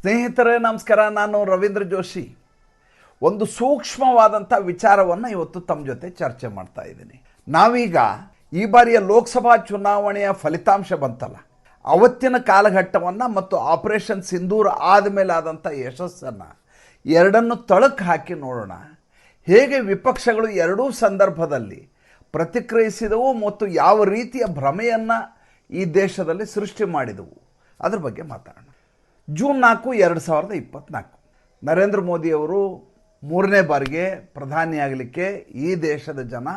ಸ್ನೇಹಿತರೇ, ನಮಸ್ಕಾರ. ನಾನು ರವೀಂದ್ರ ಜೋಶಿ. ಒಂದು ಸೂಕ್ಷ್ಮವಾದಂಥ ವಿಚಾರವನ್ನು ಇವತ್ತು ತಮ್ಮ ಜೊತೆ ಚರ್ಚೆ ಮಾಡ್ತಾ ಇದ್ದೀನಿ. ನಾವೀಗ ಈ ಬಾರಿಯ ಲೋಕಸಭಾ ಚುನಾವಣೆಯ ಫಲಿತಾಂಶ ಬಂತಲ್ಲ. ಅವತ್ತಿನ ಕಾಲಘಟ್ಟವನ್ನು ಮತ್ತು ಆಪರೇಷನ್ ಸಿಂಧೂರ್ ಆದಮೇಲೆ ಆದಂಥ ಯಶಸ್ಸನ್ನು ಎರಡನ್ನು ತಳಕ್ಕೆ ಹಾಕಿ ನೋಡೋಣ. ಹೇಗೆ ವಿಪಕ್ಷಗಳು ಎರಡೂ ಸಂದರ್ಭದಲ್ಲಿ ಪ್ರತಿಕ್ರಿಯಿಸಿದವು ಮತ್ತು ಯಾವ ರೀತಿಯ ಭ್ರಮೆಯನ್ನು ಈ ದೇಶದಲ್ಲಿ ಸೃಷ್ಟಿ ಮಾಡಿದವು. ಅದ್ರ ಬಗ್ಗೆ ಮಾತಾಡೋಣ. ಜೂನ್ ನಾಲ್ಕು, ಎರಡು ಸಾವಿರದ ಇಪ್ಪತ್ತ್ನಾಲ್ಕು ನರೇಂದ್ರ ಮೋದಿಯವರು ಮೂರನೇ ಬಾರಿಗೆ ಪ್ರಧಾನಿಯಾಗಲಿಕ್ಕೆ ಈ ದೇಶದ ಜನ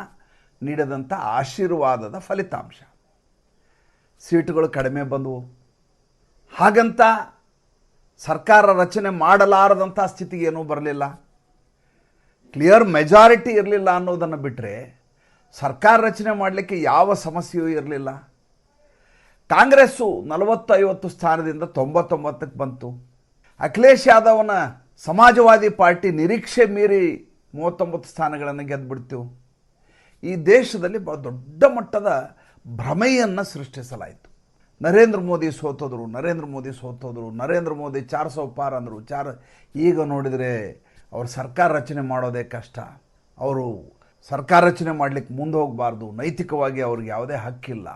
ನೀಡಿದಂಥ ಆಶೀರ್ವಾದದ ಫಲಿತಾಂಶ. ಸೀಟುಗಳು ಕಡಿಮೆ ಬಂದವು. ಹಾಗಂತ ಸರ್ಕಾರ ರಚನೆ ಮಾಡಲಾರದಂಥ ಸ್ಥಿತಿಗೆ ಏನೂ ಬರಲಿಲ್ಲ. ಕ್ಲಿಯರ್ ಮೆಜಾರಿಟಿ ಇರಲಿಲ್ಲ ಅನ್ನೋದನ್ನು ಬಿಟ್ಟರೆ ಸರ್ಕಾರ ರಚನೆ ಮಾಡಲಿಕ್ಕೆ ಯಾವ ಸಮಸ್ಯೆಯೂ ಇರಲಿಲ್ಲ. ಕಾಂಗ್ರೆಸ್ಸು ನಲವತ್ತು ಐವತ್ತು ಸ್ಥಾನದಿಂದ ತೊಂಬತ್ತೊಂಬತ್ತಕ್ಕೆ ಬಂತು. ಅಖಿಲೇಶ್ ಯಾದವನ ಸಮಾಜವಾದಿ ಪಾರ್ಟಿ ನಿರೀಕ್ಷೆ ಮೀರಿ ಮೂವತ್ತೊಂಬತ್ತು ಸ್ಥಾನಗಳನ್ನು ಗೆದ್ದುಬಿಡ್ತೀವಿ ಈ ದೇಶದಲ್ಲಿ ಬಹಳ ದೊಡ್ಡ ಮಟ್ಟದ ಭ್ರಮೆಯನ್ನು ಸೃಷ್ಟಿಸಲಾಯಿತು. ನರೇಂದ್ರ ಮೋದಿ ಸೋತೋದ್ರು, ನರೇಂದ್ರ ಮೋದಿ ಸೋತೋದ್ರು, ನರೇಂದ್ರ ಮೋದಿ ಚಾರ್ ಸೌ ಪಾರ್ ಅಂದರು, ಚಾರ್ ಈಗ ನೋಡಿದರೆ ಅವ್ರು ಸರ್ಕಾರ ರಚನೆ ಮಾಡೋದೇ ಕಷ್ಟ. ಅವರು ಸರ್ಕಾರ ರಚನೆ ಮಾಡಲಿಕ್ಕೆ ಮುಂದೆ ಹೋಗಬಾರ್ದು, ನೈತಿಕವಾಗಿ ಅವ್ರಿಗೆ ಯಾವುದೇ ಹಕ್ಕಿಲ್ಲ.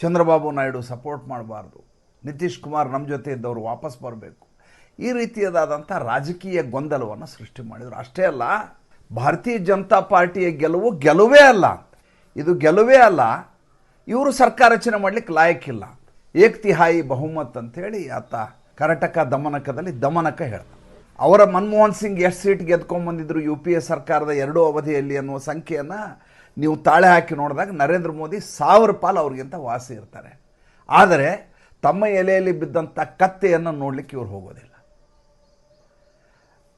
ಚಂದ್ರಬಾಬು ನಾಯ್ಡು ಸಪೋರ್ಟ್ ಮಾಡಬಾರ್ದು. ನಿತೀಶ್ ಕುಮಾರ್ ನಮ್ಮ ಜೊತೆ ಇದ್ದವರು ವಾಪಸ್ ಬರಬೇಕು. ಈ ರೀತಿಯದಾದಂಥ ರಾಜಕೀಯ ಗೊಂದಲವನ್ನು ಸೃಷ್ಟಿ ಮಾಡಿದರು. ಅಷ್ಟೇ ಅಲ್ಲ, ಭಾರತೀಯ ಜನತಾ ಪಾರ್ಟಿಯ ಗೆಲುವು ಗೆಲುವೇ ಅಲ್ಲ ಇದು ಗೆಲುವೇ ಅಲ್ಲ, ಇವರು ಸರ್ಕಾರ ರಚನೆ ಮಾಡಲಿಕ್ಕೆ ಲಾಯಕ್ಕಿಲ್ಲ ಏಕ್ತಿಹಾಯಿ ಬಹುಮತ್ ಅಂತೇಳಿ ಆತ ಕರ್ನಾಟಕ ದಮನಕದಲ್ಲಿ ದಮನಕ ಹೇಳ್ದ. ಅವರ ಮನಮೋಹನ್ ಸಿಂಗ್ ಎಷ್ಟು ಸೀಟ್ ಗೆದ್ಕೊಂಡ್ಬಂದಿದ್ರು ಯು ಪಿ ಎ ಸರ್ಕಾರದ ಎರಡೂ ಅವಧಿಯಲ್ಲಿ ಅನ್ನುವ ಸಂಖ್ಯೆಯನ್ನು ನೀವು ತಾಳೆ ಹಾಕಿ ನೋಡಿದಾಗ ನರೇಂದ್ರ ಮೋದಿ ಸಾವಿರ ಪಾಲು ಅವ್ರಿಗಿಂತ ವಾಸಿ ಇರ್ತಾರೆ. ಆದರೆ ತಮ್ಮ ಎಲೆಯಲ್ಲಿ ಬಿದ್ದಂಥ ಕತ್ತೆಯನ್ನು ನೋಡಲಿಕ್ಕೆ ಇವ್ರು ಹೋಗೋದಿಲ್ಲ.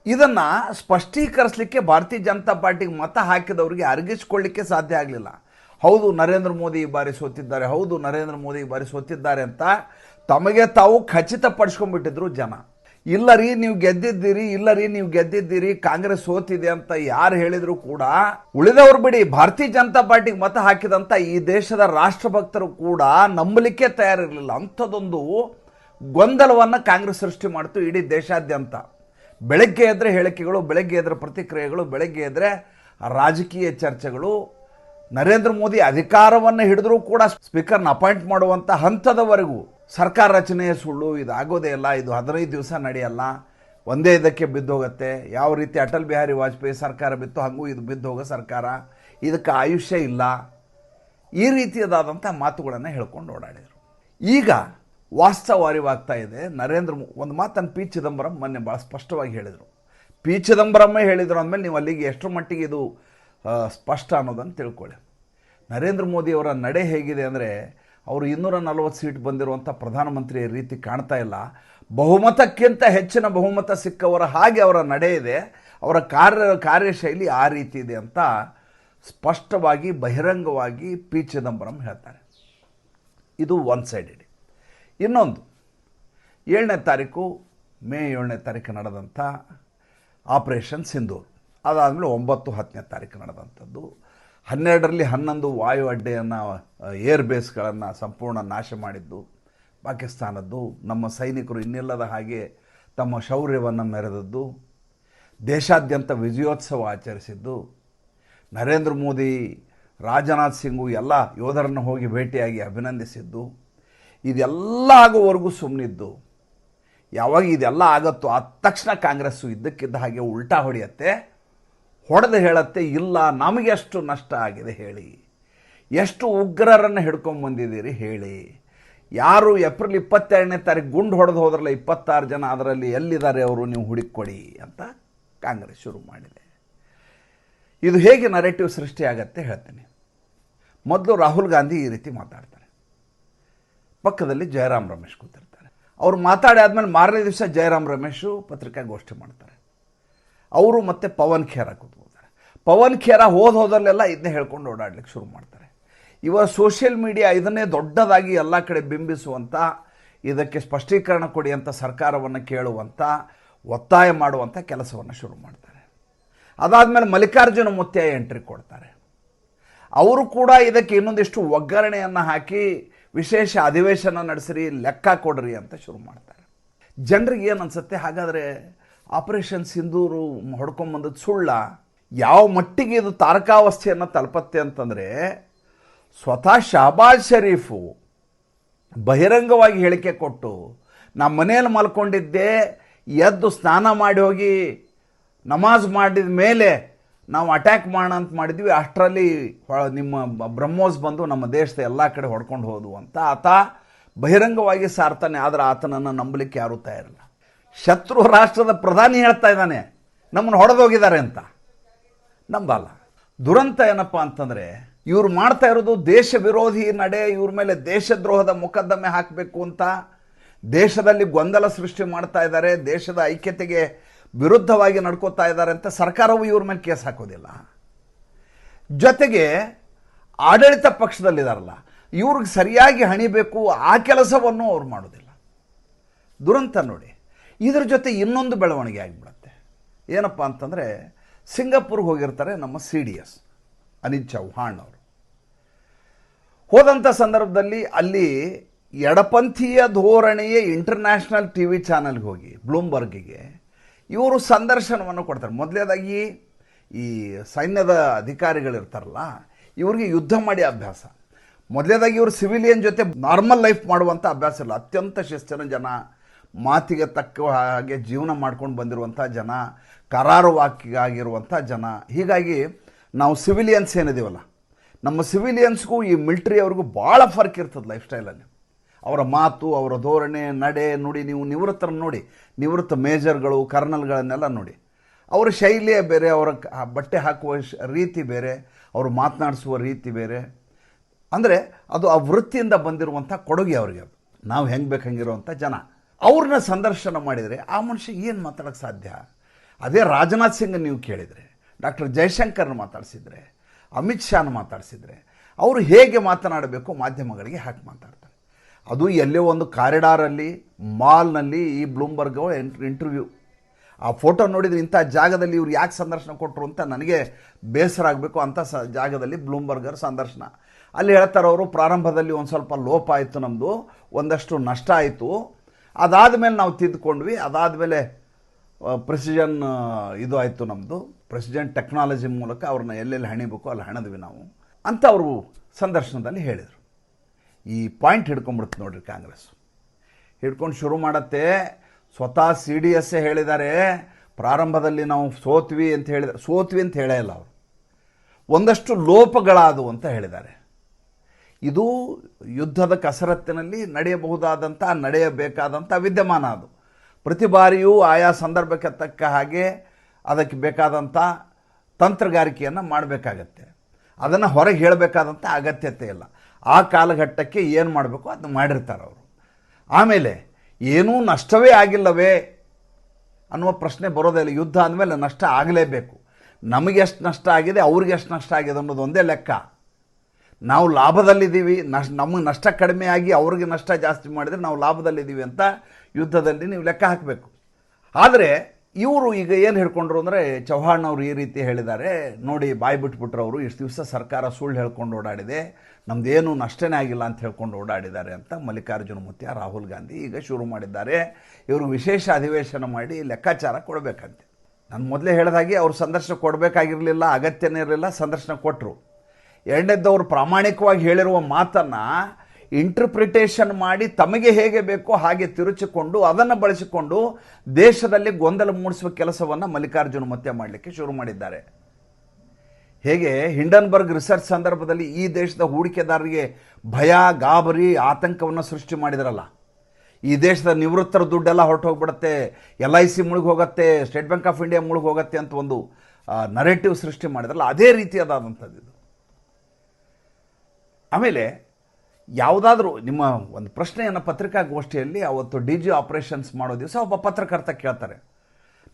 ಇದನ್ನು ಸ್ಪಷ್ಟೀಕರಿಸಲಿಕ್ಕೆ ಭಾರತೀಯ ಜನತಾ ಪಾರ್ಟಿಗೆ ಮತ ಹಾಕಿದವರಿಗೆ ಅರಗಿಸ್ಕೊಳ್ಳಿಕ್ಕೆ ಸಾಧ್ಯ ಆಗಲಿಲ್ಲ. ಹೌದು, ನರೇಂದ್ರ ಮೋದಿ ಈ ಬಾರಿ ಸೋತಿದ್ದಾರೆ. ಹೌದು, ನರೇಂದ್ರ ಮೋದಿ ಈ ಬಾರಿ ಸೋತಿದ್ದಾರೆ ಅಂತ ತಮಗೆ ತಾವು ಖಚಿತಪಡಿಸ್ಕೊಂಡ್ಬಿಟ್ಟಿದ್ರು ಜನ. ಇಲ್ಲ ರೀ ನೀವು ಗೆದ್ದಿದ್ದೀರಿ ಇಲ್ಲ ರೀ ನೀವು ಗೆದ್ದಿದ್ದೀರಿ, ಕಾಂಗ್ರೆಸ್ ಸೋತಿದೆ ಅಂತ ಯಾರು ಹೇಳಿದ್ರು ಕೂಡ ಉಳಿದವರು ಬಿಡಿ, ಭಾರತೀಯ ಜನತಾ ಪಾರ್ಟಿಗೆ ಮತ ಹಾಕಿದಂತ ಈ ದೇಶದ ರಾಷ್ಟ್ರಭಕ್ತರು ಕೂಡ ನಂಬಲಿಕ್ಕೆ ತಯಾರಿರಲಿಲ್ಲ. ಅಂಥದ್ದೊಂದು ಗೊಂದಲವನ್ನು ಕಾಂಗ್ರೆಸ್ ಸೃಷ್ಟಿ ಮಾಡ್ತು ಇಡೀ ದೇಶಾದ್ಯಂತ. ಬೆಳಗ್ಗೆ ಎದ್ರೆ ಹೇಳಿಕೆಗಳು, ಬೆಳಗ್ಗೆ ಎದ್ರೆ ಪ್ರತಿಕ್ರಿಯೆಗಳು, ಬೆಳಗ್ಗೆ ಎದ್ರೆ ರಾಜಕೀಯ ಚರ್ಚೆಗಳು. ನರೇಂದ್ರ ಮೋದಿ ಅಧಿಕಾರವನ್ನು ಹಿಡಿದ್ರೂ ಕೂಡ ಸ್ಪೀಕರ್ನ ಅಪಾಯಿಂಟ್ ಮಾಡುವಂಥ ಹಂತದವರೆಗೂ ಸರ್ಕಾರ ರಚನೆಯ ಸುಳ್ಳು ಇದು ಆಗೋದೇ ಇಲ್ಲ, ಇದು ಹದಿನೈದು ದಿವಸ ನಡೆಯಲ್ಲ, ಒಂದೇ ಇದಕ್ಕೆ ಬಿದ್ದೋಗತ್ತೆ, ಯಾವ ರೀತಿ ಅಟಲ್ ಬಿಹಾರಿ ವಾಜಪೇಯಿ ಸರ್ಕಾರ ಬಿತ್ತು ಹಾಗೂ ಇದು ಬಿದ್ದೋಗೋ ಸರ್ಕಾರ, ಇದಕ್ಕೆ ಆಯುಷ್ಯ ಇಲ್ಲ, ಈ ರೀತಿಯದಾದಂಥ ಮಾತುಗಳನ್ನು ಹೇಳ್ಕೊಂಡು ಓಡಾಡಿದರು. ಈಗ ವಾಸ್ತವ ಅರಿವಾಗ್ತಾ ಇದೆ, ನರೇಂದ್ರ ಒಂದು ಮಾತನ್ನು ಪಿ ಚಿದಂಬರಂ ಮೊನ್ನೆ ಭಾಳ ಸ್ಪಷ್ಟವಾಗಿ ಹೇಳಿದರು. ಪಿ ಚಿದಂಬರಮ್ಮೇ ಹೇಳಿದರು ಅಂದಮೇಲೆ ನೀವು ಅಲ್ಲಿಗೆ ಎಷ್ಟರ ಮಟ್ಟಿಗೆ ಇದು ಸ್ಪಷ್ಟ ಅನ್ನೋದನ್ನು ತಿಳ್ಕೊಳ್ಳಿ. ನರೇಂದ್ರ ಮೋದಿಯವರ ನಡೆ ಹೇಗಿದೆ ಅಂದರೆ ಅವರು ಇನ್ನೂರ ನಲವತ್ತು ಸೀಟ್ ಬಂದಿರುವಂಥ ಪ್ರಧಾನಮಂತ್ರಿ ರೀತಿ ಕಾಣ್ತಾ ಇಲ್ಲ. ಬಹುಮತಕ್ಕಿಂತ ಹೆಚ್ಚಿನ ಬಹುಮತ ಸಿಕ್ಕವರ ಹಾಗೆ ಅವರ ನಡೆ ಇದೆ. ಅವರ ಕಾರ್ಯ, ಕಾರ್ಯಶೈಲಿ ಆ ರೀತಿ ಇದೆ ಅಂತ ಸ್ಪಷ್ಟವಾಗಿ, ಬಹಿರಂಗವಾಗಿ ಪಿ ಚಿದಂಬರಂ ಹೇಳ್ತಾರೆ. ಇದು ಒನ್ ಸೈಡೆಡ್ ಇನ್ನೊಂದು, ಏಳನೇ ತಾರೀಕು, ಮೇ ಏಳನೇ ತಾರೀಕು ನಡೆದಂಥ ಆಪರೇಷನ್ ಸಿಂಧೂರ್. ಅದಾದಮೇಲೆ ಒಂಬತ್ತು, ಹತ್ತನೇ ತಾರೀಕು ನಡೆದಂಥದ್ದು. ಹನ್ನೆರಡರಲ್ಲಿ ಹನ್ನೊಂದು ವಾಯು ಅಡ್ಡೆಯನ್ನು ಏರ್ ಬೇಸ್ಗಳನ್ನು ಸಂಪೂರ್ಣ ನಾಶ ಮಾಡಿದ್ದು. ಪಾಕಿಸ್ತಾನದ್ದು, ನಮ್ಮ ಸೈನಿಕರು ಇನ್ನಿಲ್ಲದ ಹಾಗೆ ತಮ್ಮ ಶೌರ್ಯವನ್ನು ಮೆರೆದದ್ದು. ದೇಶಾದ್ಯಂತ ವಿಜಯೋತ್ಸವ ಆಚರಿಸಿದ್ದು. ನರೇಂದ್ರ ಮೋದಿ, ರಾಜನಾಥ್ ಸಿಂಗು ಎಲ್ಲ ಯೋಧರನ್ನು ಹೋಗಿ ಭೇಟಿಯಾಗಿ ಅಭಿನಂದಿಸಿದ್ದು. ಇದೆಲ್ಲ ಆಗೋವರೆಗೂ ಸುಮ್ಮನಿದ್ದು ಯಾವಾಗ ಇದೆಲ್ಲ ಆಗತ್ತೋ, ಆದ ತಕ್ಷಣ ಕಾಂಗ್ರೆಸ್ಸು ಇದ್ದಕ್ಕಿದ್ದ ಹಾಗೆ ಉಲ್ಟಾ ಹೊಡೆಯತ್ತೆ. ಹೊಡೆದು ಹೇಳತ್ತೆ, ಇಲ್ಲ ನಮಗೆಷ್ಟು ನಷ್ಟ ಆಗಿದೆ ಹೇಳಿ. ಎಷ್ಟು ಉಗ್ರರನ್ನು ಹಿಡ್ಕೊಂಬಂದಿದ್ದೀರಿ ಹೇಳಿ. ಯಾರು ಏಪ್ರಿಲ್ ಇಪ್ಪತ್ತೆರಡನೇ ತಾರೀಕು ಗುಂಡು ಹೊಡೆದು ಹೋದ್ರಲ್ಲ ಇಪ್ಪತ್ತಾರು ಜನ, ಅದರಲ್ಲಿ ಎಲ್ಲಿದ್ದಾರೆ ಅವರು ನೀವು ಹುಡುಕೊಡಿ ಅಂತ ಕಾಂಗ್ರೆಸ್ ಶುರು ಮಾಡಿದೆ. ಇದು ಹೇಗೆ ನರೇಟಿವ್ ಸೃಷ್ಟಿಯಾಗತ್ತೆ ಹೇಳ್ತೀನಿ. ಮೊದಲು ರಾಹುಲ್ ಗಾಂಧಿ ಈ ರೀತಿ ಮಾತಾಡ್ತಾರೆ. ಪಕ್ಕದಲ್ಲಿ ಜಯರಾಮ್ ರಮೇಶ್ ಕೂತಿರ್ತಾರೆ. ಅವರು ಮಾತಾಡಿ ಆದಮೇಲೆ ಮಾರನೇ ದಿವಸ ಜಯರಾಮ್ ರಮೇಶು ಪತ್ರಿಕಾಗೋಷ್ಠಿ ಮಾಡ್ತಾರೆ. ಅವರು ಮತ್ತೆ ಪವನ್ ಖೇರ ಕೂತ್ಕೊಳ್ತಾರೆ ಪವನ್ ಖೇರ ಹೋದ ಹೋದಲ್ಲೆಲ್ಲ ಇದನ್ನೇ ಹೇಳ್ಕೊಂಡು ಓಡಾಡ್ಲಿಕ್ಕೆ ಶುರು ಮಾಡ್ತಾರೆ. ಇವ ಸೋಷಿಯಲ್ ಮೀಡಿಯಾ ಇದನ್ನೇ ದೊಡ್ಡದಾಗಿ ಎಲ್ಲ ಕಡೆ ಬಿಂಬಿಸುವಂಥ ಇದಕ್ಕೆ ಸ್ಪಷ್ಟೀಕರಣ ಕೊಡಿ ಅಂತ ಸರ್ಕಾರವನ್ನು ಕೇಳುವಂಥ ಒತ್ತಾಯ ಮಾಡುವಂಥ ಕೆಲಸವನ್ನು ಶುರು ಮಾಡ್ತಾರೆ. ಅದಾದಮೇಲೆ ಮಲ್ಲಿಕಾರ್ಜುನ ಮುತ್ಯ ಎಂಟ್ರಿ ಕೊಡ್ತಾರೆ. ಅವರು ಕೂಡ ಇದಕ್ಕೆ ಇನ್ನೊಂದಿಷ್ಟು ಒಗ್ಗರಣೆಯನ್ನು ಹಾಕಿ ವಿಶೇಷ ಅಧಿವೇಶನ ನಡೆಸಿರಿ, ಲೆಕ್ಕ ಕೊಡ್ರಿ ಅಂತ ಶುರು ಮಾಡ್ತಾರೆ. ಜನರಿಗೆ ಏನು ಅನಿಸುತ್ತೆ? ಹಾಗಾದರೆ ಆಪರೇಷನ್ ಸಿಂಧೂರು ಹೊಡ್ಕೊಂಬಂದದ್ದು ಸುಳ್ಳ. ಯಾವ ಮಟ್ಟಿಗೆ ಇದು ತಾರಕಾವಸ್ಥೆಯನ್ನು ತಲುಪತ್ತೆ ಅಂತಂದರೆ ಸ್ವತಃ ಶಹಬಾಜ್ ಶರೀಫು ಬಹಿರಂಗವಾಗಿ ಹೇಳಿಕೆ ಕೊಟ್ಟು ನಮ್ಮ ಮನೆಯಲ್ಲಿ ಮಲ್ಕೊಂಡಿದ್ದೆ, ಎದ್ದು ಸ್ನಾನ ಮಾಡಿ ಹೋಗಿ ನಮಾಜ್ ಮಾಡಿದ ಮೇಲೆ ನಾವು ಅಟ್ಯಾಕ್ ಮಾಡೋಣ ಅಂತ ಮಾಡಿದ್ವಿ. ಅಷ್ಟರಲ್ಲಿ ನಿಮ್ಮ ಬ್ರಹ್ಮೋಸ್ ಬಂದು ನಮ್ಮ ದೇಶದ ಎಲ್ಲ ಕಡೆ ಹೊಡ್ಕೊಂಡು ಹೋದವು ಅಂತ. ಆತ ಬಹಿರಂಗವಾಗಿ ಸಾರ್ತಾನೆ, ಆದರೆ ಆತನನ್ನು ನಂಬಲಿಕ್ಕೆ ಯಾರೂ ತಯಾರಿಲ್ಲ. ಶತ್ರು ರಾಷ್ಟ್ರದ ಪ್ರಧಾನಿ ಹೇಳ್ತಾ ಇದ್ದಾನೆ, ನಮ್ಮನ್ನು ಹೊಡೆದೋಗಿದ್ದಾರೆ ಅಂತ. ನಂಬಲ್ಲ. ದುರಂತ ಏನಪ್ಪ ಅಂತಂದರೆ, ಇವ್ರು ಮಾಡ್ತಾ ಇರೋದು ದೇಶ ವಿರೋಧಿ ನಡೆ, ಇವ್ರ ಮೇಲೆ ದೇಶದ್ರೋಹದ ಮೊಕದ್ದಮೆ ಹಾಕಬೇಕು ಅಂತ ದೇಶದಲ್ಲಿ ಗೊಂದಲ ಸೃಷ್ಟಿ ಮಾಡ್ತಾ ಇದ್ದಾರೆ, ದೇಶದ ಐಕ್ಯತೆಗೆ ವಿರುದ್ಧವಾಗಿ ನಡ್ಕೋತಾ ಇದ್ದಾರೆ ಅಂತ ಸರ್ಕಾರವು ಇವ್ರ ಮೇಲೆ ಕೇಸ್ ಹಾಕೋದಿಲ್ಲ. ಜೊತೆಗೆ ಆಡಳಿತ ಪಕ್ಷದಲ್ಲಿದ್ದಾರಲ್ಲ ಇವ್ರಿಗೆ ಸರಿಯಾಗಿ ಹಣಿಬೇಕು, ಆ ಕೆಲಸವನ್ನು ಅವ್ರು ಮಾಡೋದಿಲ್ಲ. ದುರಂತ ನೋಡಿ. ಇದ್ರ ಜೊತೆ ಇನ್ನೊಂದು ಬೆಳವಣಿಗೆ ಆಗಿಬಿಡುತ್ತೆ. ಏನಪ್ಪ ಅಂತಂದರೆ ಸಿಂಗಾಪುರ್ಗೆ ಹೋಗಿರ್ತಾರೆ ನಮ್ಮ C D S, Anil Chauhan ಅವರು. ಹೋದಂಥ ಸಂದರ್ಭದಲ್ಲಿ ಅಲ್ಲಿ ಎಡಪಂಥೀಯ ಧೋರಣೆಯೇ ಇಂಟರ್ನ್ಯಾಷನಲ್ ಟಿ ವಿ ಚಾನಲ್ಗೆ ಹೋಗಿ ಬ್ಲೂಮ್ಬರ್ಗಿಗೆ ಇವರು ಸಂದರ್ಶನವನ್ನು ಕೊಡ್ತಾರೆ. ಮೊದಲನೇದಾಗಿ ಈ ಸೈನ್ಯದ ಅಧಿಕಾರಿಗಳಿರ್ತಾರಲ್ಲ, ಇವ್ರಿಗೆ ಯುದ್ಧ ಮಾಡಿ ಅಭ್ಯಾಸ. ಮೊದಲನೇದಾಗಿ ಇವರು ಸಿವಿಲಿಯನ್ ಜೊತೆ ನಾರ್ಮಲ್ ಲೈಫ್ ಮಾಡುವಂಥ ಅಭ್ಯಾಸ ಇಲ್ಲ. ಅತ್ಯಂತ ಶಿಸ್ತಿನ ಜನ ಮಾತಿಗೆ ತಕ್ಕ ಹಾಗೆ ಜೀವನ ಮಾಡ್ಕೊಂಡು ಬಂದಿರುವಂಥ ಜನ ಕರಾರುವಾಕಿಗಾಗಿರುವಂಥ ಜನ. ಹೀಗಾಗಿ ನಾವು ಸಿವಿಲಿಯನ್ಸ್ ಏನಿದೀವಲ್ಲ, ನಮ್ಮ ಸಿವಿಲಿಯನ್ಸ್ಗೂ ಈ ಮಿಲ್ಟ್ರಿ ಅವ್ರಿಗೂ ಭಾಳ ಫರ್ಕ್ ಇರ್ತದೆ ಲೈಫ್ ಸ್ಟೈಲಲ್ಲಿ ಅವರ ಮಾತು, ಅವರ ಧೋರಣೆ, ನಡೆ ನುಡಿ, ನೀವು ನಿವೃತ್ತರ ನೋಡಿ. ನಿವೃತ್ತ ಮೇಜರ್ಗಳು, ಕರ್ನಲ್ಗಳನ್ನೆಲ್ಲ ನೋಡಿ. ಅವರ ಶೈಲಿಯೇ ಬೇರೆ, ಅವರ ಬಟ್ಟೆ ಹಾಕುವ ರೀತಿ ಬೇರೆ, ಅವರು ಮಾತನಾಡಿಸುವ ರೀತಿ ಬೇರೆ. ಅಂದರೆ ಅದು ಆ ವೃತ್ತಿಯಿಂದ ಬಂದಿರುವಂಥ ಕೊಡುಗೆ ಅವರಿಗೆ ನಾವು ಹೆಂಗೆ ಬೇಕು ಹಂಗಿರುವಂಥ ಜನ. ಅವ್ರನ್ನ ಸಂದರ್ಶನ ಮಾಡಿದರೆ ಆ ಮನುಷ್ಯ ಏನು ಮಾತಾಡೋಕ್ಕೆ ಸಾಧ್ಯ? ಅದೇ ರಾಜನಾಥ್ ಸಿಂಗ್ ನೀವು ಕೇಳಿದರೆ, ಡಾಕ್ಟರ್ ಜಯಶಂಕರ್ನ ಮಾತಾಡಿಸಿದ್ರೆ, ಅಮಿತ್ ಶಾನ ಮಾತಾಡಿಸಿದ್ರೆ, ಅವರು ಹೇಗೆ ಮಾತನಾಡಬೇಕು ಮಾಧ್ಯಮಗಳಿಗೆ ಹಾಕಿ ಮಾತಾಡ್ತಾರೆ. ಅದು ಎಲ್ಲೋ ಒಂದು ಕಾರಿಡಾರಲ್ಲಿ, ಮಾಲ್ನಲ್ಲಿ ಈ ಬ್ಲೂಮ್ಬರ್ಗ್ ಇಂಟರ್ವ್ಯೂ ಆ ಫೋಟೋ ನೋಡಿದರೆ ಇಂಥ ಜಾಗದಲ್ಲಿ ಇವ್ರು ಯಾಕೆ ಸಂದರ್ಶನ ಕೊಟ್ಟರು ಅಂತ ನನಗೆ ಬೇಸರ ಆಗಬೇಕು ಅಂಥ ಸ, ಜಾಗದಲ್ಲಿ ಬ್ಲೂಮ್ಬರ್ಗರ್ ಸಂದರ್ಶನ. ಅಲ್ಲಿ ಹೇಳ್ತಾರೆ ಅವರು, ಪ್ರಾರಂಭದಲ್ಲಿ ಒಂದು ಸ್ವಲ್ಪ ಲೋಪ ಆಯಿತು ನಮ್ಮದು ಒಂದಷ್ಟು ನಷ್ಟ ಆಯಿತು ಅದಾದಮೇಲೆ ನಾವು ತಿದ್ದುಕೊಂಡ್ವಿ. ಅದಾದಮೇಲೆ ಪ್ರೆಸಿಜನ್ ಇದು ಆಯಿತು ನಮ್ಮದು ಪ್ರೆಸಿಜನ್ ಟೆಕ್ನಾಲಜಿ ಮೂಲಕ ಅವ್ರನ್ನ ಎಲ್ಲೆಲ್ಲಿ ಹಣಿಬೇಕು ಅಲ್ಲಿ ಹಣದ್ವಿ ನಾವು ಅಂತ ಅವರು ಸಂದರ್ಶನದಲ್ಲಿ ಹೇಳಿದರು. ಈ ಪಾಯಿಂಟ್ ಹಿಡ್ಕೊಂಡ್ಬಿಡ್ತು ನೋಡಿರಿ ಕಾಂಗ್ರೆಸ್. ಹಿಡ್ಕೊಂಡು ಶುರು ಮಾಡತ್ತೆ. ಸ್ವತಃ ಸಿ ಡಿ ಎಸ್ಸೇ ಹೇಳಿದ್ದಾರೆ ಪ್ರಾರಂಭದಲ್ಲಿ ನಾವು ಸೋತ್ವಿ ಅಂತ ಹೇಳಿದ, ಸೋತ್ವಿ ಅಂತ ಹೇಳೇ ಇಲ್ಲ ಅವರು. ಒಂದಷ್ಟು ಲೋಪಗಳಾದವು ಅಂತ ಹೇಳಿದ್ದಾರೆ ಇದು ಯುದ್ಧದ ಕಸರತ್ತಿನಲ್ಲಿ ನಡೆಯಬಹುದಾದಂಥ, ನಡೆಯಬೇಕಾದಂಥ ವಿದ್ಯಮಾನ ಅದು. ಪ್ರತಿ ಬಾರಿಯೂ ಆಯಾ ಸಂದರ್ಭಕ್ಕೆ ತಕ್ಕ ಹಾಗೆ ಅದಕ್ಕೆ ಬೇಕಾದಂಥ ತಂತ್ರಗಾರಿಕೆಯನ್ನು ಮಾಡಬೇಕಾಗತ್ತೆ. ಅದನ್ನು ಹೊರಗೆ ಹೇಳಬೇಕಾದಂಥ ಅಗತ್ಯತೆ ಇಲ್ಲ. ಆ ಕಾಲಘಟ್ಟಕ್ಕೆ ಏನು ಮಾಡಬೇಕು ಅದನ್ನ ಮಾಡಿರ್ತಾರೆ ಅವರು. ಆಮೇಲೆ ಏನೂ ನಷ್ಟವೇ ಆಗಿಲ್ಲವೇ ಅನ್ನುವ ಪ್ರಶ್ನೆ ಬರೋದೇ ಇಲ್ಲ. ಯುದ್ಧ ಅಂದಮೇಲೆ ನಷ್ಟ ಆಗಲೇಬೇಕು. ನಮಗೆ ಎಷ್ಟು ನಷ್ಟ ಆಗಿದೆ, ಅವ್ರಿಗೆ ಎಷ್ಟು ನಷ್ಟ ಆಗಿದೆ ಅನ್ನೋದು ಒಂದೇ ಲೆಕ್ಕ. ನಾವು ಲಾಭದಲ್ಲಿದ್ದೀವಿ ನಷ್ಟ ನಮಗೆ ನಷ್ಟ ಕಡಿಮೆ ಆಗಿ ಅವ್ರಿಗೆ ನಷ್ಟ ಜಾಸ್ತಿ ಮಾಡಿದರೆ ನಾವು ಲಾಭದಲ್ಲಿದ್ದೀವಿ ಅಂತ ಯುದ್ಧದಲ್ಲಿ ನೀವು ಲೆಕ್ಕ ಹಾಕಬೇಕು. ಆದರೆ ಇವರು ಈಗ ಏನು ಹೇಳ್ಕೊಂಡ್ರು ಅಂದರೆ ಚೌಹಾಣ್ ಅವರು ಈ ರೀತಿ ಹೇಳಿದ್ದಾರೆ, ನೋಡಿ ಬಾಯಿ ಬಿಟ್ಬಿಟ್ರು ಅವರು, ಇಷ್ಟು ದಿವಸ ಸರ್ಕಾರ ಸುಳ್ಳು ಹೇಳ್ಕೊಂಡು ಓಡಾಡಿದೆ, ನಮ್ದೇನು ನಷ್ಟನೇ ಆಗಿಲ್ಲ ಅಂತ ಹೇಳ್ಕೊಂಡು ಓಡಾಡಿದ್ದಾರೆ ಅಂತ ಮಲ್ಲಿಕಾರ್ಜುನ ಮುತ್ಯ, ರಾಹುಲ್ ಗಾಂಧಿ ಈಗ ಶುರು ಮಾಡಿದ್ದಾರೆ. ಇವರು ವಿಶೇಷ ಅಧಿವೇಶನ ಮಾಡಿ ಲೆಕ್ಕಾಚಾರ ಕೊಡಬೇಕಂತೆ. ನಾನು ಮೊದಲೇ ಹೇಳಿದಾಗೆ ಅವ್ರು ಸಂದರ್ಶನ ಕೊಡಬೇಕಾಗಿರಲಿಲ್ಲ, ಅಗತ್ಯನೇ ಇರಲಿಲ್ಲ, ಸಂದರ್ಶನ ಕೊಟ್ಟರು ಎರಡನೇದ್ದವ್ರು ಪ್ರಾಮಾಣಿಕವಾಗಿ ಹೇಳಿರುವ ಮಾತನ್ನು ಇಂಟರ್ಪ್ರಿಟೇಷನ್ ಮಾಡಿ ತಮಗೆ ಹೇಗೆ ಬೇಕೋ ಹಾಗೆ ತಿರುಚಿಕೊಂಡು, ಅದನ್ನು ಬಳಸಿಕೊಂಡು ದೇಶದಲ್ಲಿ ಗೊಂದಲ ಮೂಡಿಸುವ ಕೆಲಸವನ್ನು ಮಲ್ಲಿಕಾರ್ಜುನ ಮತ್ತೆ ಮಾಡಲಿಕ್ಕೆ ಶುರು ಮಾಡಿದ್ದಾರೆ. ಹೇಗೆ? ಹಿಂಡನ್ಬರ್ಗ್ ರಿಸರ್ಚ್ ಸಂದರ್ಭದಲ್ಲಿ ಈ ದೇಶದ ಹೂಡಿಕೆದಾರರಿಗೆ ಭಯ, ಗಾಬರಿ, ಆತಂಕವನ್ನು ಸೃಷ್ಟಿ ಮಾಡಿದ್ರಲ್ಲ. ಈ ದೇಶದ ನಿವೃತ್ತರ ದುಡ್ಡೆಲ್ಲ ಹೊರಟು ಹೋಗ್ಬಿಡುತ್ತೆ ಎಲ್ ಐ ಸಿ ಮುಳುಗಿ ಹೋಗುತ್ತೆ ಸ್ಟೇಟ್ ಬ್ಯಾಂಕ್ ಆಫ್ ಇಂಡಿಯಾ ಮುಳುಗಿ ಹೋಗುತ್ತೆ ಅಂತ ಒಂದು ನರೇಟಿವ್ ಸೃಷ್ಟಿ ಮಾಡಿದ್ರಲ್ಲ, ಅದೇ ರೀತಿಯಾದಂಥದ್ದು ಆಮೇಲೆ ಯಾವುದಾದ್ರೂ ನಿಮ್ಮ ಒಂದು ಪ್ರಶ್ನೆಯನ್ನು ಪತ್ರಿಕಾಗೋಷ್ಠಿಯಲ್ಲಿ ಅವತ್ತು ಡಿ ಜಿ ಆಪರೇಷನ್ಸ್ ಮಾಡೋ ದಿವಸ ಒಬ್ಬ ಪತ್ರಕರ್ತ ಕೇಳ್ತಾರೆ.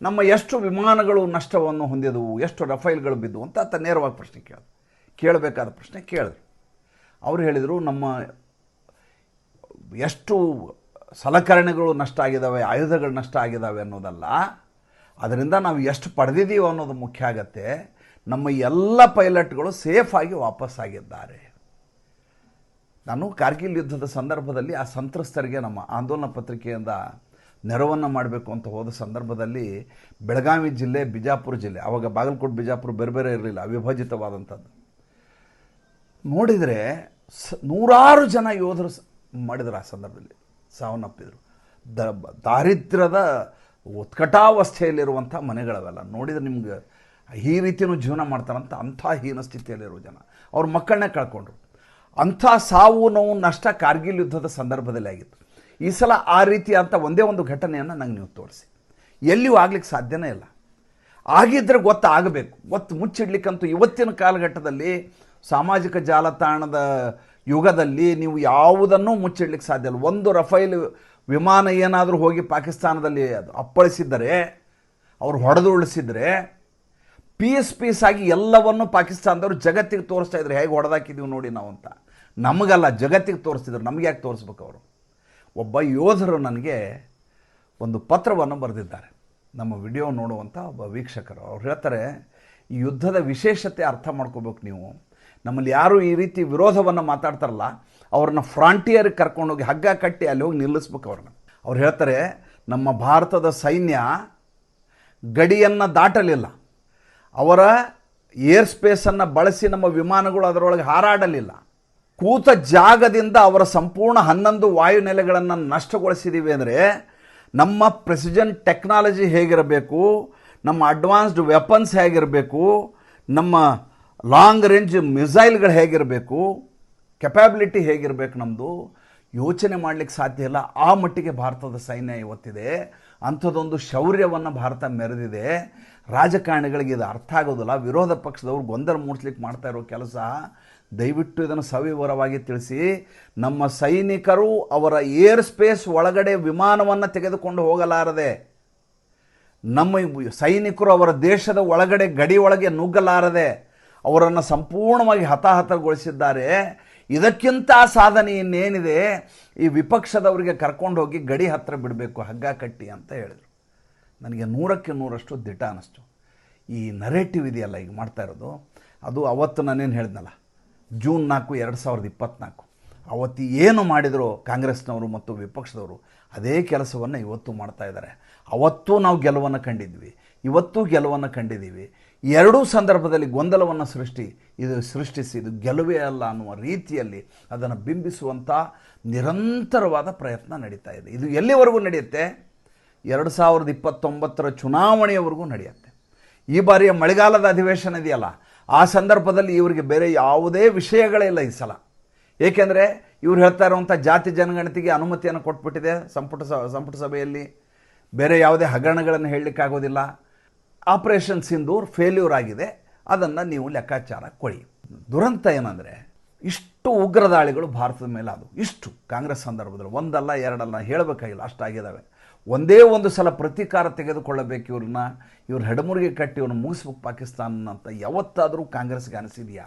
ನಮ್ಮ ಎಷ್ಟು ವಿಮಾನಗಳು ನಷ್ಟವನ್ನು ಹೊಂದಿದವು, ಎಷ್ಟು ರಫೈಲ್ಗಳು ಬಿದ್ದವು ಅಂತ ಆತ ನೇರವಾಗಿ ಪ್ರಶ್ನೆ ಕೇಳಿದ್ರು ಕೇಳಬೇಕಾದ ಪ್ರಶ್ನೆ ಕೇಳಿದ್ರು ಅವ್ರು ಹೇಳಿದರು, ನಮ್ಮ ಎಷ್ಟು ಸಲಕರಣೆಗಳು ನಷ್ಟ ಆಗಿದ್ದಾವೆ ಆಯುಧಗಳು ನಷ್ಟ ಆಗಿದ್ದಾವೆ ಅನ್ನೋದಲ್ಲ, ಅದರಿಂದ ನಾವು ಎಷ್ಟು ಪಡೆದಿದ್ದೀವೋ ಅನ್ನೋದು ಮುಖ್ಯ ಆಗತ್ತೆ. ನಮ್ಮ ಎಲ್ಲ ಪೈಲಟ್ಗಳು ಸೇಫಾಗಿ ವಾಪಸ್ ಆಗಿದ್ದಾರೆ ನಾನು ಕಾರ್ಗಿಲ್ ಯುದ್ಧದ ಸಂದರ್ಭದಲ್ಲಿ ಆ ಸಂತ್ರಸ್ತರಿಗೆ, ನಮ್ಮ ಆಂದೋಲನ ಪತ್ರಿಕೆಯಿಂದ ನೆರವನ್ನು ಮಾಡಬೇಕು ಅಂತ ಹೋದ ಸಂದರ್ಭದಲ್ಲಿ ಬೆಳಗಾವಿ ಜಿಲ್ಲೆ, ಬಿಜಾಪುರ ಜಿಲ್ಲೆ ಆವಾಗ ಬಾಗಲಕೋಟೆ, ಬಿಜಾಪುರ ಬೇರೆ ಬೇರೆ ಇರಲಿಲ್ಲ, ಅವಿಭಜಿತವಾದಂಥದ್ದು. ನೋಡಿದರೆ ಸ, ನೂರಾರು ಜನ ಯೋಧರು ಮಾಡಿದ್ರು ಆ ಸಂದರ್ಭದಲ್ಲಿ. ಸಾವನ್ನಪ್ಪಿದರು. ದ, ದಾರಿದ್ರ್ಯದ ಉತ್ಕಟಾವಸ್ಥೆಯಲ್ಲಿರುವಂಥ ಮನೆಗಳವೆಲ್ಲ. ನೋಡಿದ್ರೆ ನಿಮ್ಗೆ ಈ ರೀತಿಯೂ ಜೀವನ ಮಾಡ್ತಾರಂತ ಅಂಥ ಹೀನ ಸ್ಥಿತಿಯಲ್ಲಿರುವ ಜನ. ಅವ್ರ ಮಕ್ಕಳನ್ನೇ ಕಳ್ಕೊಂಡ್ರು. ಅಂಥ ಸಾವು ನೋವು ನಷ್ಟ ಕಾರ್ಗಿಲ್ ಯುದ್ಧದ ಸಂದರ್ಭದಲ್ಲಿ ಆಗಿತ್ತು. ಈ ಸಲ ಆ ರೀತಿ ಅಂತ ಒಂದೇ ಒಂದು ಘಟನೆಯನ್ನು ನಂಗೆ ನೀವು ತೋರಿಸಿ. ಎಲ್ಲಿಯೂ ಆಗ್ಲಿಕ್ಕೆ ಸಾಧ್ಯನೇ ಇಲ್ಲ. ಆಗಿದ್ರೆ ಗೊತ್ತಾಗಬೇಕು. ಗೊತ್ತು ಮುಚ್ಚಿಡ್ಲಿಕ್ಕಂತೂ ಇವತ್ತಿನ ಕಾಲಘಟ್ಟದಲ್ಲಿ ಸಾಮಾಜಿಕ ಜಾಲತಾಣದ ಯುಗದಲ್ಲಿ ನೀವು ಯಾವುದನ್ನೂ ಮುಚ್ಚಿಡ್ಲಿಕ್ಕೆ ಸಾಧ್ಯ ಇಲ್ಲ. ಒಂದು ರಫೈಲ್ ವಿಮಾನ ಏನಾದರೂ ಹೋಗಿ ಪಾಕಿಸ್ತಾನದಲ್ಲಿ ಅದು ಅಪ್ಪಳಿಸಿದ್ದರೆ, ಅವ್ರು ಹೊಡೆದು ಉಳಿಸಿದರೆ ಪೀಸ್ ಪೀಸ್ ಆಗಿ ಎಲ್ಲವನ್ನು ಪಾಕಿಸ್ತಾನದವರು ಜಗತ್ತಿಗೆ ತೋರಿಸ್ತಾ ಇದ್ರು ಹೇಗೆ ಹೊಡೆದಾಕಿದ್ದೀವಿ ನೋಡಿ ನಾವು ಅಂತ ನಮಗಲ್ಲ, ಜಗತ್ತಿಗೆ ತೋರಿಸಿದ್ರು ನಮಗೆ ಯಾಕೆ ತೋರಿಸ್ಬೇಕು ಅವರು? ಒಬ್ಬ ಯೋಧರು ನನಗೆ ಒಂದು ಪತ್ರವನ್ನು ಬರೆದಿದ್ದಾರೆ. ನಮ್ಮ ವಿಡಿಯೋ ನೋಡುವಂಥ ಒಬ್ಬ ವೀಕ್ಷಕರು. ಅವ್ರು ಹೇಳ್ತಾರೆ, ಈ ಯುದ್ಧದ ವಿಶೇಷತೆ ಅರ್ಥ ಮಾಡ್ಕೋಬೇಕು ನೀವು. ನಮ್ಮಲ್ಲಿ ಯಾರು ಈ ರೀತಿ ವಿರೋಧವನ್ನು ಮಾತಾಡ್ತಾರಲ್ಲ, ಅವ್ರನ್ನ ಫ್ರಾಂಟಿಯರ್ಗೆ ಕರ್ಕೊಂಡೋಗಿ ಹಗ್ಗ ಕಟ್ಟಿ ಅಲ್ಲಿ ಹೋಗಿ ನಿಲ್ಲಿಸ್ಬೇಕು ಅವ್ರನ್ನ. ಅವ್ರು ಹೇಳ್ತಾರೆ, ನಮ್ಮ ಭಾರತದ ಸೈನ್ಯ ಗಡಿಯನ್ನು ದಾಟಲಿಲ್ಲ. ಅವರ ಏರ್ ಸ್ಪೇಸನ್ನು ಬಳಸಿ ನಮ್ಮ ವಿಮಾನಗಳು ಅದರೊಳಗೆ ಹಾರಾಡಲಿಲ್ಲ. ಕೂತ ಜಾಗದಿಂದ ಅವರ ಸಂಪೂರ್ಣ ಹನ್ನೊಂದು ವಾಯುನೆಲೆಗಳನ್ನು ನಷ್ಟಗೊಳಿಸಿದ್ದೀವಿ ಅಂದರೆ ನಮ್ಮ ಪ್ರೆಸಿಜನ್ ಟೆಕ್ನಾಲಜಿ ಹೇಗಿರಬೇಕು, ನಮ್ಮ ಅಡ್ವಾನ್ಸ್ಡ್ ವೆಪನ್ಸ್ ಹೇಗಿರಬೇಕು, ನಮ್ಮ ಲಾಂಗ್ ರೇಂಜ್ ಮಿಸೈಲ್ಗಳು ಹೇಗಿರಬೇಕು ಕೆಪ್ಯಾಬಿಲಿಟಿ ಹೇಗಿರಬೇಕು ನಮ್ಮದು ಯೋಚನೆ ಮಾಡಲಿಕ್ಕೆ ಸಾಧ್ಯ ಇಲ್ಲ. ಆ ಮಟ್ಟಿಗೆ ಭಾರತದ ಸೈನ್ಯ ಇವತ್ತಿದೆ. ಅಂಥದ್ದೊಂದು ಶೌರ್ಯವನ್ನು ಭಾರತ ಮೆರೆದಿದೆ. ರಾಜಕಾರಣಿಗಳಿಗೆ ಇದು ಅರ್ಥ ಆಗೋದಿಲ್ಲ. ವಿರೋಧ ಪಕ್ಷದವ್ರು ಗೊಂದಲ ಮೂಡಿಸ್ಲಿಕ್ಕೆ ಮಾಡ್ತಾ ಇರೋ ಕೆಲಸ ದಯವಿಟ್ಟು ಇದನ್ನು ಸವಿವರವಾಗಿ ತಿಳಿಸಿ. ನಮ್ಮ ಸೈನಿಕರು ಅವರ ಏರ್ ಸ್ಪೇಸ್ ಒಳಗಡೆ ವಿಮಾನವನ್ನು ತೆಗೆದುಕೊಂಡು ಹೋಗಲಾರದೆ, ನಮ್ಮ ಸೈನಿಕರು ಅವರ ದೇಶದ ಒಳಗಡೆ ಗಡಿ ಒಳಗೆ ನುಗ್ಗಲಾರದೆ ಅವರನ್ನು ಸಂಪೂರ್ಣವಾಗಿ ಹತಾಹತಗೊಳಿಸಿದ್ದಾರೆ. ಇದಕ್ಕಿಂತ ಸಾಧನೆ ಇನ್ನೇನಿದೆ, ಈ ವಿಪಕ್ಷದವರಿಗೆ ಕರ್ಕೊಂಡು ಹೋಗಿ ಗಡಿ ಹತ್ತಿರ ಬಿಡಬೇಕು, ಹಗ್ಗ ಕಟ್ಟಿ ಅಂತ ಹೇಳಿದರು. ನನಗೆ ನೂರಕ್ಕೆ ನೂರಷ್ಟು ದಿಟ ಅನ್ನಿಸ್ತು ಈ ನರೇಟಿವ್ ಇದೆಯಲ್ಲ, ಈಗ ಮಾಡ್ತಾ ಇರೋದು. ಅದು ಅವತ್ತು ನಾನೇನು ಹೇಳಿದ್ನಲ್ಲ ಜೂನ್ ನಾಲ್ಕು, ಎರಡು ಸಾವಿರದ ಇಪ್ಪತ್ತ್ನಾಲ್ಕು ಅವತ್ತು ಏನು ಮಾಡಿದರೂ ಕಾಂಗ್ರೆಸ್ನವರು ಮತ್ತು ವಿಪಕ್ಷದವರು, ಅದೇ ಕೆಲಸವನ್ನು ಇವತ್ತು ಮಾಡ್ತಾ ಇದ್ದಾರೆ. ಅವತ್ತೂ ನಾವು ಗೆಲುವನ್ನು ಕಂಡಿದ್ವಿ. ಇವತ್ತೂ ಗೆಲುವನ್ನು ಕಂಡಿದ್ದೀವಿ. ಎರಡೂ ಸಂದರ್ಭದಲ್ಲಿ ಗೊಂದಲವನ್ನು ಸೃಷ್ಟಿ, ಇದು ಸೃಷ್ಟಿಸಿ, ಇದು ಗೆಲುವೇ ಅಲ್ಲ ಅನ್ನುವ ರೀತಿಯಲ್ಲಿ ಅದನ್ನು ಬಿಂಬಿಸುವಂಥ ನಿರಂತರವಾದ ಪ್ರಯತ್ನ ನಡೀತಾ ಇದೆ. ಇದು ಎಲ್ಲಿವರೆಗೂ ನಡೆಯುತ್ತೆ? ಎರಡು ಸಾವಿರದ ಇಪ್ಪತ್ತೊಂಬತ್ತರ ಚುನಾವಣೆಯವರೆಗೂ ನಡೆಯುತ್ತೆ. ಈ ಬಾರಿಯ ಮಳೆಗಾಲದ ಅಧಿವೇಶನ ಇದೆಯಲ್ಲ ಆ ಸಂದರ್ಭದಲ್ಲಿ ಇವರಿಗೆ ಬೇರೆ ಯಾವುದೇ ವಿಷಯಗಳೇ ಇಲ್ಲ ಈ ಸಲ. ಏಕೆಂದರೆ ಇವ್ರು ಹೇಳ್ತಾ ಇರುವಂಥ ಜಾತಿ ಜನಗಣತಿಗೆ ಅನುಮತಿಯನ್ನು ಕೊಟ್ಬಿಟ್ಟಿದೆ ಸಂಪುಟ ಸಂಪುಟ ಸಭೆಯಲ್ಲಿ. ಬೇರೆ ಯಾವುದೇ ಹಗರಣಗಳನ್ನು ಹೇಳಲಿಕ್ಕಾಗೋದಿಲ್ಲ ಆಪರೇಷನ್ ಸಿಂಧೂರ್ ಫೇಲ್ಯೂರ್ ಆಗಿದೆ. ಅದನ್ನು ನೀವು ಲೆಕ್ಕಾಚಾರ ಕೊಡಿ. ದುರಂತ ಏನಂದರೆ ಇಷ್ಟು ಉಗ್ರ ದಾಳಿಗಳು ಭಾರತದ ಮೇಲೆ ಅದು ಇಷ್ಟು ಕಾಂಗ್ರೆಸ್ ಸಂದರ್ಭದಲ್ಲಿ ಒಂದಲ್ಲ ಎರಡಲ್ಲ ಹೇಳಬೇಕಾಗಿಲ್ಲ, ಅಷ್ಟಾಗಿದ್ದಾವೆ. ಒಂದೇ ಒಂದು ಸಲ ಪ್ರತೀಕಾರ ತೆಗೆದುಕೊಳ್ಳಬೇಕು ಇವ್ರನ್ನ. ಇವ್ರ ಹೆಡಮುರಿಗೆ ಕಟ್ಟಿ ಇವ್ರನ್ನ ಮುಗಿಸ್ಬೇಕು ಪಾಕಿಸ್ತಾನ ಅಂತ ಯಾವತ್ತಾದರೂ ಕಾಂಗ್ರೆಸ್ಗೆ ಅನಿಸಿದೆಯಾ?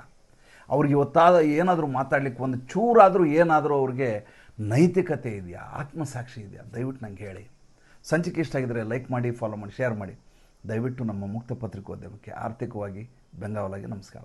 ಅವ್ರಿಗೆ ಇವತ್ತಾದ ಏನಾದರೂ ಮಾತಾಡಲಿಕ್ಕೆ ಒಂದು ಚೂರಾದರೂ ಏನಾದರೂ ಅವ್ರಿಗೆ ನೈತಿಕತೆ ಇದೆಯಾ? ಆತ್ಮಸಾಕ್ಷಿ ಇದೆಯಾ? ದಯವಿಟ್ಟು ನಂಗೆ ಹೇಳಿ. ಸಂಚಿಕೆ ಇಷ್ಟ ಆಗಿದ್ರೆ ಲೈಕ್ ಮಾಡಿ, ಫಾಲೋ ಮಾಡಿ, ಶೇರ್ ಮಾಡಿ. ದಯವಿಟ್ಟು ನಮ್ಮ ಮುಕ್ತ ಪತ್ರಿಕೋದ್ಯಮಕ್ಕೆ ಆರ್ಥಿಕವಾಗಿ ಬೆಂಗಾವಲಾಗಿ ನಮಸ್ಕಾರ.